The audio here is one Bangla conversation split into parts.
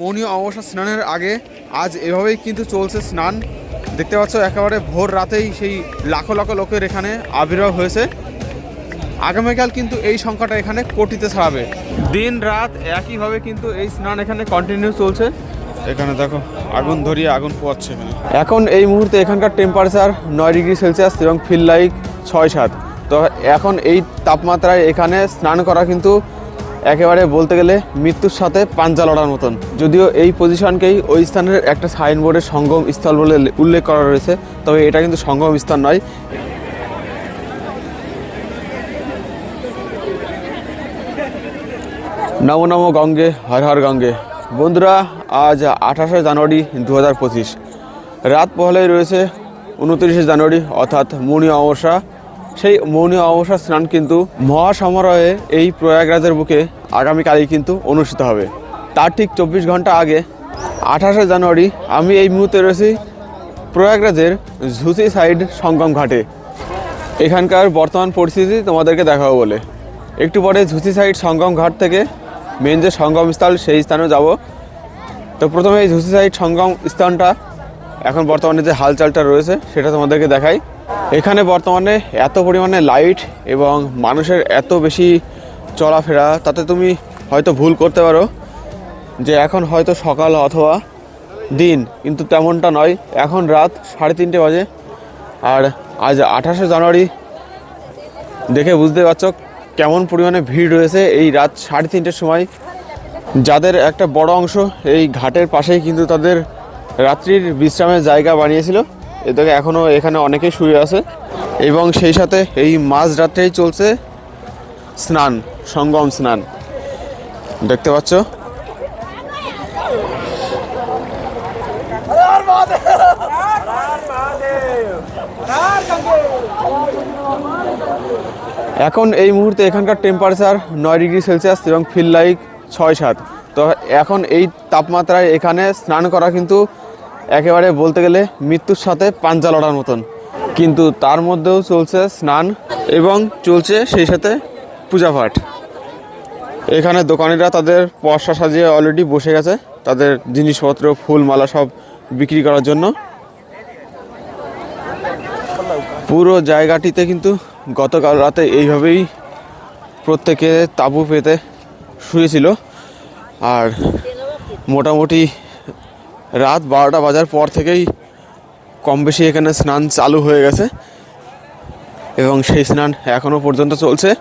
মৌনীয় অমাবস্যা স্নানের আগে আজ এভাবেই কিন্তু চলছে স্নান। দেখতে পাচ্ছ, একেবারে ভোর রাতেই সেই লাখো লাখো লোকের এখানে আবির্ভাব হয়েছে। আগামীকাল কিন্তু এই সংখ্যাটা এখানে কোটিতে ছাড়াবে। দিন রাত একইভাবে কিন্তু এই স্নান এখানে কন্টিনিউ চলছে। এখানে দেখো, আগুন ধরিয়ে আগুন পোয়াচ্ছে এখানে। এখন এই মুহূর্তে এখানকার টেম্পারেচার নয় ডিগ্রি সেলসিয়াস এবং ফিল লাইক ছয় সাত। তো এখন এই তাপমাত্রায় এখানে স্নান করা কিন্তু একেবারে বলতে গেলে মৃত্যুর সাথে পাঞ্জা লড়ার মতন। যদিও এই পজিশনকেই ওই স্থানের একটা সাইনবোর্ডে সঙ্গম স্থল বলে উল্লেখ করা রয়েছে, তবে এটা কিন্তু সঙ্গম স্থান নয়। নম নম গঙ্গে, হর হর গঙ্গে। বন্ধুরা, আজ আঠাশে জানুয়ারি দু হাজার পঁচিশ। রাত পহলেই রয়েছে উনত্রিশে জানুয়ারি, অর্থাৎ মুনি অমাবস্যা। সেই মৌনী অমাবস্যা স্নান কিন্তু মহাসমারোহে এই প্রয়াগরাজের বুকে আগামীকালই কিন্তু অনুষ্ঠিত হবে। তার ঠিক চব্বিশ ঘণ্টা আগে, আঠাশে জানুয়ারি, আমি এই মুহূর্তে রয়েছি প্রয়াগরাজের ঝুসি সাইড সঙ্গম ঘাটে। এখানকার বর্তমান পরিস্থিতি তোমাদেরকে দেখাবো বলে। একটু পরে ঝুসি সাইড সঙ্গম ঘাট থেকে মেন যে সঙ্গম স্থল, সেই স্থানেও যাব। তো প্রথমে এই ঝুসি সাইড সঙ্গম স্থানটা, এখন বর্তমানে যে হালচালটা রয়েছে, সেটা তোমাদেরকে দেখাই। এখানে বর্তমানে এত পরিমাণে লাইট এবং মানুষের এত বেশি চলাফেরা, তাতে তুমি হয়তো ভুল করতে পারো যে এখন হয়তো সকাল অথবা দিন, কিন্তু তেমনটা নয়। এখন রাত সাড়ে তিনটে বাজে আর আজ আঠাশে জানুয়ারি। দেখে বুঝতে পারছ কেমন পরিমাণে ভিড় রয়েছে এই রাত সাড়ে তিনটের সময়। যাদের একটা বড় অংশ এই ঘাটের পাশেই কিন্তু তাদের রাত্রির বিশ্রামের জায়গা বানিয়েছিল। এদিকে এখনও এখানে অনেকেই শুয়ে আছে। এবং সেই সাথে এই মাঝ রাত্রেই চলছে স্নান, সঙ্গম স্নান। দেখতে পাচ্ছ? এখন এই মুহূর্তে এখানকার টেম্পারেচার নয় ডিগ্রি সেলসিয়াস এবং ফিল লাইক ছয় সাত। তো এখন এই তাপমাত্রায় এখানে স্নান করা কিন্তু একেবারে বলতে গেলে মৃত্যুর সাথে পাঞ্জা লড়ার মতন। কিন্তু তার মধ্যেও চলছে স্নান এবং চলছে সেই সাথে পূজাপাঠ। এখানে দোকানিরা তাদের পশা সাজিয়ে অলরেডি বসে গেছে, তাদের জিনিসপত্র ফুল মালা সব বিক্রি করার জন্য। পুরো জায়গাটিতে কিন্তু গতকাল রাতে এইভাবেই প্রত্যেকে তাঁবু পেতে শুয়েছিল। আর মোটামুটি রাত বারোটা বাজার পর থেকেই কম বেশি এখানে স্নান চালু হয়ে গেছে। এবং সেই স্নান এখনও পর্যন্ত চলছে।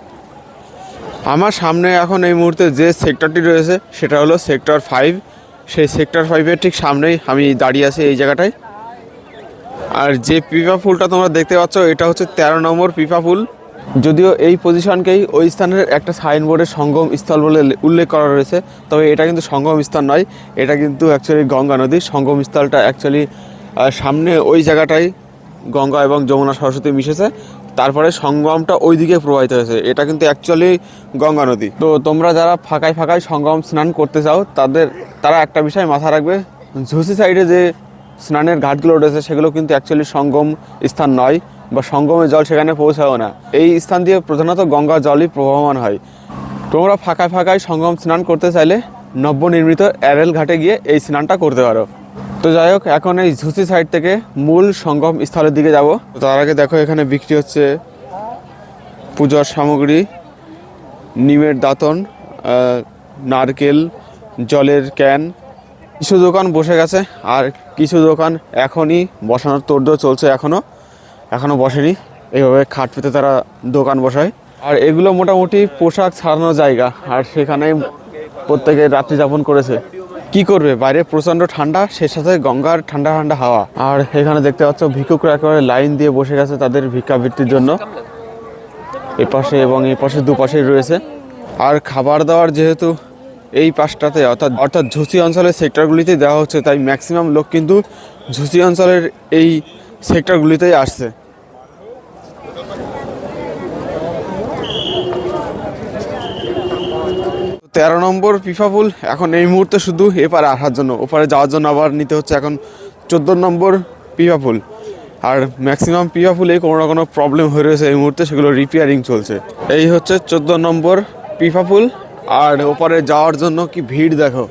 আমার সামনে এখন এই মুহূর্তে যে সেক্টরটি রয়েছে, সেটা হলো সেক্টর ফাইভ। সেই সেক্টর ফাইভের ঠিক সামনেই আমি দাঁড়িয়ে আছি এই জায়গাটায়। আর যে পিপা ফুলটা তোমরা দেখতে পাচ্ছ, এটা হচ্ছে তেরো নম্বর পিপা ফুল। যদিও এই পজিশনকেই ওই স্থানের একটা সাইনবোর্ডের সঙ্গম স্থল বলে উল্লেখ করা রয়েছে। তবে এটা কিন্তু সঙ্গম স্থান নয়, এটা কিন্তু অ্যাকচুয়ালি গঙ্গা নদী। সঙ্গম স্থলটা অ্যাকচুয়ালি সামনে ওই জায়গাটাই গঙ্গা এবং যমুনা সরস্বতী মিশেছে। তারপরে সঙ্গমটা ওই দিকে প্রবাহিত হয়েছে। এটা কিন্তু অ্যাকচুয়ালি গঙ্গা নদী। তো তোমরা যারা ফাঁকায় ফাঁকায় সঙ্গম স্নান করতে চাও, তাদের, তারা একটা বিষয় মাথা রাখবে। ঝুসি সাইডে যে স্নানের ঘাটগুলো রয়েছে, সেগুলো কিন্তু অ্যাকচুয়ালি সঙ্গম স্থান নয়। বা সঙ্গমের জল সেখানে পৌঁছাও না। এই স্থান দিয়ে প্রধানত গঙ্গা জলই প্রবাহমান হয়। তোমরা ফাঁকায় ফাঁকায় সঙ্গম স্নান করতে চাইলে নবনির্মিত অ্যারেল ঘাটে গিয়ে এই স্নানটা করতে পারো। তো যাই হোক, এখন এই ঝুসি সাইড থেকে মূল সঙ্গম স্থলের দিকে যাব। তার আগে দেখো, এখানে বিক্রি হচ্ছে পূজার সামগ্রী, নিমের দাঁতন নারকেল, জলের ক্যান, কিছু দোকান বসে গেছে। আর কিছু দোকান এখনই বসানোর তোড়জোড় চলছে এখনও এখনও বসেনি। এইভাবে খাট পেতে তারা দোকান বসায়। আর এগুলো মোটামুটি পোশাক ছাড়ানোর জায়গা। আর সেখানে প্রত্যেকে রাত্রি যাপন করেছে। কি করবে? বাইরে প্রচণ্ড ঠান্ডা সে সাথে গঙ্গার ঠান্ডা ঠান্ডা হাওয়া। আর এখানে দেখতে পাচ্ছ, ভিক্ষুকরা একেবারে লাইন দিয়ে বসে গেছে তাদের ভিক্ষাবৃত্তির জন্য। এপাশে এবং এই পাশে দুপাশেই রয়েছে। আর খাবার দাবার যেহেতু এই পাশটাতে, অর্থাৎ অর্থাৎ ঝুসি অঞ্চলের সেক্টরগুলিতে দেওয়া হচ্ছে, তাই ম্যাক্সিমাম লোক কিন্তু ঝুসি অঞ্চলের এই সেক্টরগুলিতেই আসছে। তেরো নম্বর পিফা পুল এখন এই মুহূর্তে শুধু এপারে আসার জন্য, ওপারে যাওয়ার জন্য আবার নিতে হচ্ছে এখন চোদ্দ নম্বর পিফা পুল আর ম্যাক্সিমাম পিফা ফুলেই কোনো না কোনো প্রবলেম হয়ে রয়েছে এই মুহূর্তে, সেগুলো রিপেয়ারিং চলছে। এই হচ্ছে চোদ্দ নম্বর পিফা পুল আর ওপারে যাওয়ার জন্য কি ভিড় দেখো।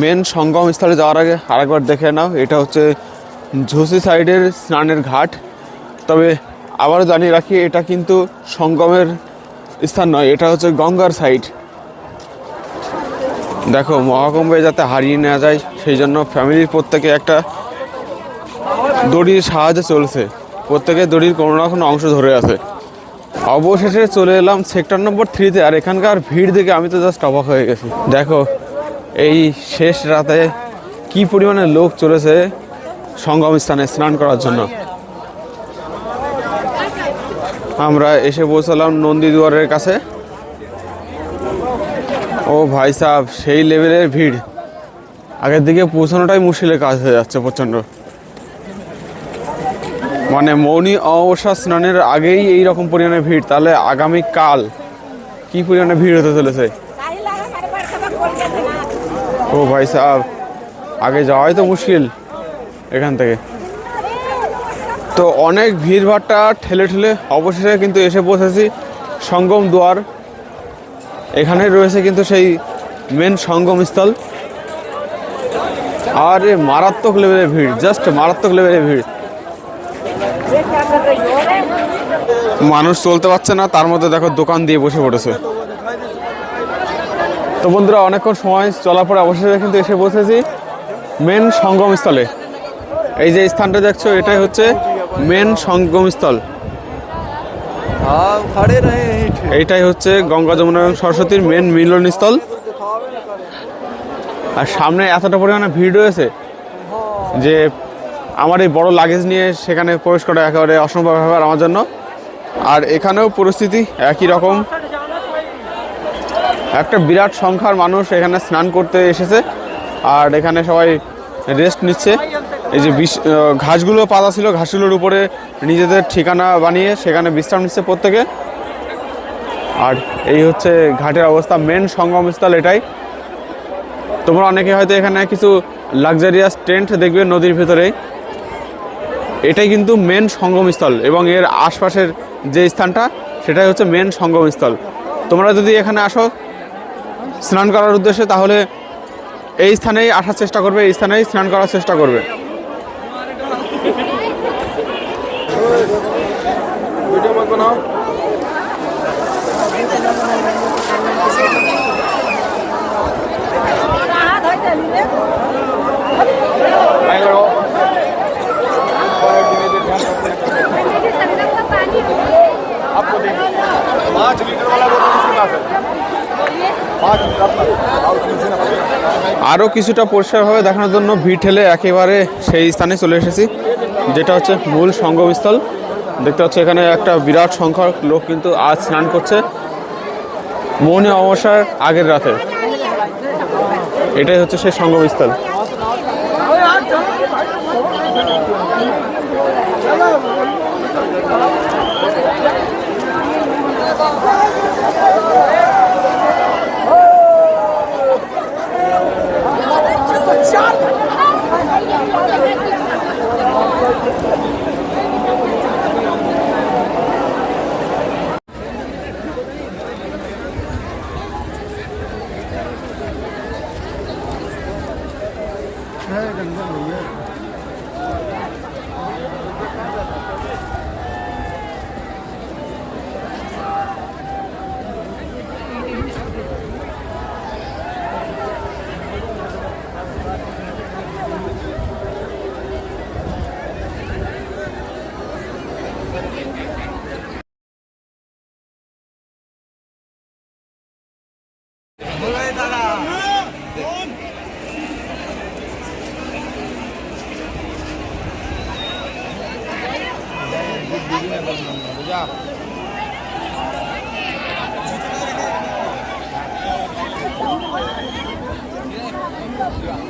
মেন সঙ্গম স্থলে যাওয়ার আগে আরেকবার দেখে নাও। এটা হচ্ছে ঝুসি সাইডের স্নানের ঘাট। তবে আবারও জানিয়ে রাখি, এটা কিন্তু সঙ্গমের স্থান নয়, এটা হচ্ছে গঙ্গার সাইড। দেখো, মহাকুম্ভে যাতে হারিয়ে নেওয়া যায়, সেই জন্য ফ্যামিলির প্রত্যেকে একটা দড়ির সাহায্যে চলছে। প্রত্যেকে দড়ির কোনো না কোনো অংশ ধরে আছে। অবশেষে চলে এলাম সেক্টর নম্বর থ্রিতে আর এখানকার ভিড় দেখে আমি তো জাস্ট অবাক হয়ে গেছি। দেখো এই শেষ রাতে কি পরিমাণে লোক চলেছে সঙ্গম স্থানে স্নান করার জন্য? আমরা এসে পৌঁছালাম নন্দীদুয়ারের কাছে। ও ভাই সাহ সেই লেভেলের ভিড়। আগের দিকে পৌঁছানোটাই মুশকিলের কাজ হয়ে যাচ্ছে প্রচণ্ড। মানে মৌনী অমাবস্যা স্নানের আগেই এই রকম পরিমাণে ভিড়, তাহলে আগামী কাল কি পরিমাণে ভিড় হতে চলেছে? ও ভাই সাহ আগে যাওয়াই তো মুশকিল এখান থেকে। তো অনেক ভিড়ভাট্টা ঠেলে ঠেলে অবশেষে কিন্তু এসে পৌঁছেছি সঙ্গম দুয়ার। এখানে রয়েছে কিন্তু সেই মেন সঙ্গম স্থল। আর মারাত্মক লেভেলের ভিড় জাস্ট মারাত্মক লেভেলের ভিড়। মানুষ চলতে পারছে না, তার মধ্যে দেখো দোকান দিয়ে বসে পড়েছে। তো বন্ধুরা, অনেকক্ষণ সময় চলার পরে অবশেষে কিন্তু এসে বসেছি মেন সঙ্গমস্থলে। এই যে স্থানটা দেখছ, এটাই হচ্ছে মেন সঙ্গমস্থল। এইটাই হচ্ছে গঙ্গা যমুনা এবং সরস্বতীর মেন মিলনস্থল। আর সামনে এতটা পরিমাণে ভিড় রয়েছে যে আমার এই বড় লাগেজ নিয়ে সেখানে প্রবেশ করা একেবারে অসম্ভব ব্যাপার আমার জন্য। আর এখানেও পরিস্থিতি একই রকম। একটা বিরাট সংখ্যার মানুষ এখানে স্নান করতে এসেছে আর এখানে সবাই রেস্ট নিচ্ছে। এই যে বিশ- ঘাসগুলো পাতা ছিল, ঘাসগুলোর উপরে নিজেদের ঠিকানা বানিয়ে সেখানে বিশ্রাম নিচ্ছে প্রত্যেকে। আর এই হচ্ছে ঘাটের অবস্থা মেন সঙ্গমস্থল এটাই। তোমরা অনেকে হয়তো এখানে কিছু লাক্সারিয়াস টেন্ট দেখবে নদীর ভেতরে। এটাই কিন্তু মেন সঙ্গমস্থল এবং এর আশপাশের যে স্থানটা, সেটাই হচ্ছে মেন সঙ্গমস্থল। তোমরা যদি এখানে আসো স্নান করার উদ্দেশ্যে তাহলে এই স্থানেই আসার চেষ্টা করবে, এই স্থানেই স্নান করার চেষ্টা করবে। ভিডিও আরও কিছুটা পরিষ্কারভাবে দেখানোর জন্য ভিড় ঠেলে একেবারে সেই স্থানে চলে এসেছি, যেটা হচ্ছে মূল সঙ্গমস্থল। দেখতে পাচ্ছি এখানে একটা বিরাট সংখ্যক লোক কিন্তু আজ স্নান করছে। মৌনী অমাবস্যার আগের রাতে। এটাই হচ্ছে সেই সঙ্গমস্থল। Hey, đừng có bị 对啊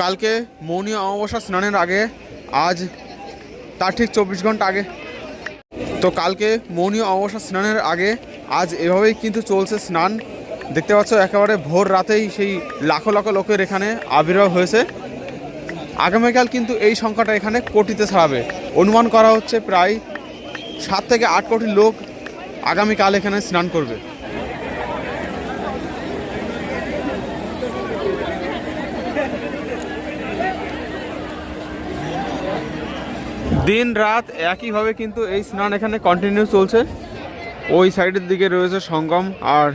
কালকে মৌনী অমাবস্যা স্নানের আগে, আজ তার ঠিক চব্বিশ ঘণ্টা আগে। তো কালকে মৌনী অমাবস্যা স্নানের আগে, আজ এভাবেই কিন্তু চলছে স্নান। দেখতে পাচ্ছ, একেবারে ভোর রাতেই সেই লাখো লাখো লোকের এখানে আবির্ভাব হয়েছে। আগামীকাল কিন্তু এই সংখ্যাটা এখানে কোটিতে ছাড়াবে। অনুমান করা হচ্ছে প্রায় সাত থেকে আট কোটি লোক আগামীকাল এখানে স্নান করবে। দিন রাত একইভাবে কিন্তু এই স্নান এখানে কন্টিনিউ চলছে। ওই সাইডের দিকে রয়েছে সঙ্গম, আর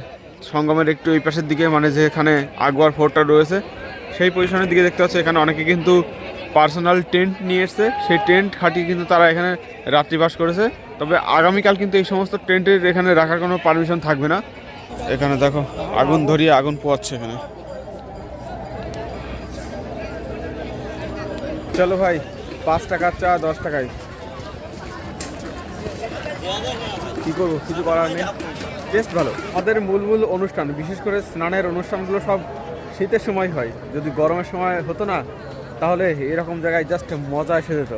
সঙ্গমের একটু ওই পাশের দিকে মানে যেখানে আকবর ফোর্টটা রয়েছে, সেই পজিশনের দিকে দেখতে পাচ্ছি। এখানে অনেকে কিন্তু পার্সোনাল টেন্ট নিয়ে এসছে। সেই টেন্ট খাটিয়ে কিন্তু তারা এখানে রাত্রিবাস করেছে। তবে আগামীকাল কিন্তু এই সমস্ত টেন্টের এখানে রাখার কোনো পারমিশন থাকবে না। এখানে দেখো, আগুন ধরিয়ে আগুন পোয়াচ্ছে এখানে। চলো ভাই পাঁচ টাকার চা, দশ টাকায়। কি করব? কিছু করার নেই। টেস্ট ভালো। আমাদের মূল মূল অনুষ্ঠান, বিশেষ করে স্নানের অনুষ্ঠানগুলো সব শীতের সময় হয়। যদি গরমের সময় হতো না, তাহলে এরকম জায়গায় জাস্ট মজা এসে যেত।